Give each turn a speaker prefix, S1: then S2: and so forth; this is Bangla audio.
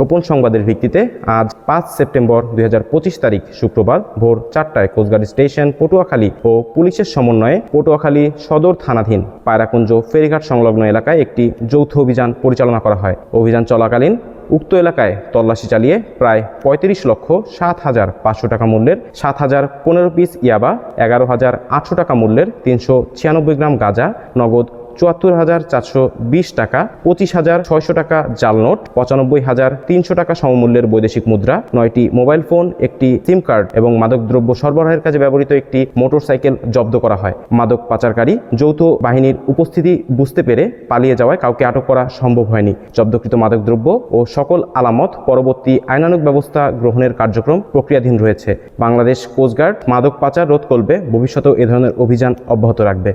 S1: গোপন সংবাদের ভিত্তিতে আজ পাঁচ সেপ্টেম্বর দুই হাজার পঁচিশ তারিখ শুক্রবার ভোর চারটায় কোস্টগার্ড স্টেশন, পটুয়াখালী ও পুলিশের সমন্বয়ে পটুয়াখালী সদর থানাধীন পায়রাকুঞ্জ ফেরিঘাট সংলগ্ন এলাকায় একটি যৌথ অভিযান পরিচালনা করা হয়। অভিযান চলাকালীন উক্ত এলাকায় তল্লাশি চালিয়ে প্রায় পঁয়ত্রিশ লক্ষ সাত হাজার পাঁচশো টাকা মূল্যের সাত হাজার পনেরো পিস ইয়াবা, এগারো হাজার আটশো টাকা মূল্যের তিনশো ছিয়ানব্বই গ্রাম গাঁজা, নগদ চুয়াত্তর হাজার চারশো বিশ টাকা, পঁচিশ হাজার ছয়শো টাকা জাল নোট, পঁচানব্বই হাজার তিনশো টাকা সমমূল্যের বৈদেশিক মুদ্রা, নয়টি মোবাইল ফোন, একটি সিম কার্ড এবং মাদকদ্রব্য সরবরাহের কাজে ব্যবহৃত একটি মোটরসাইকেল জব্দ করা হয়। মাদক পাচারকারী যৌথ বাহিনীর উপস্থিতি বুঝতে পেরে পালিয়ে যাওয়ায় কাউকে আটক করা সম্ভব হয়নি। জব্দকৃত মাদকদ্রব্য ও সকল আলামত পরবর্তী আইনানুগ ব্যবস্থা গ্রহণের কার্যক্রম প্রক্রিয়াধীন রয়েছে। বাংলাদেশ কোস্টগার্ড মাদক পাচার রোধ করবে, ভবিষ্যতেও এ ধরনের অভিযান অব্যাহত রাখবে।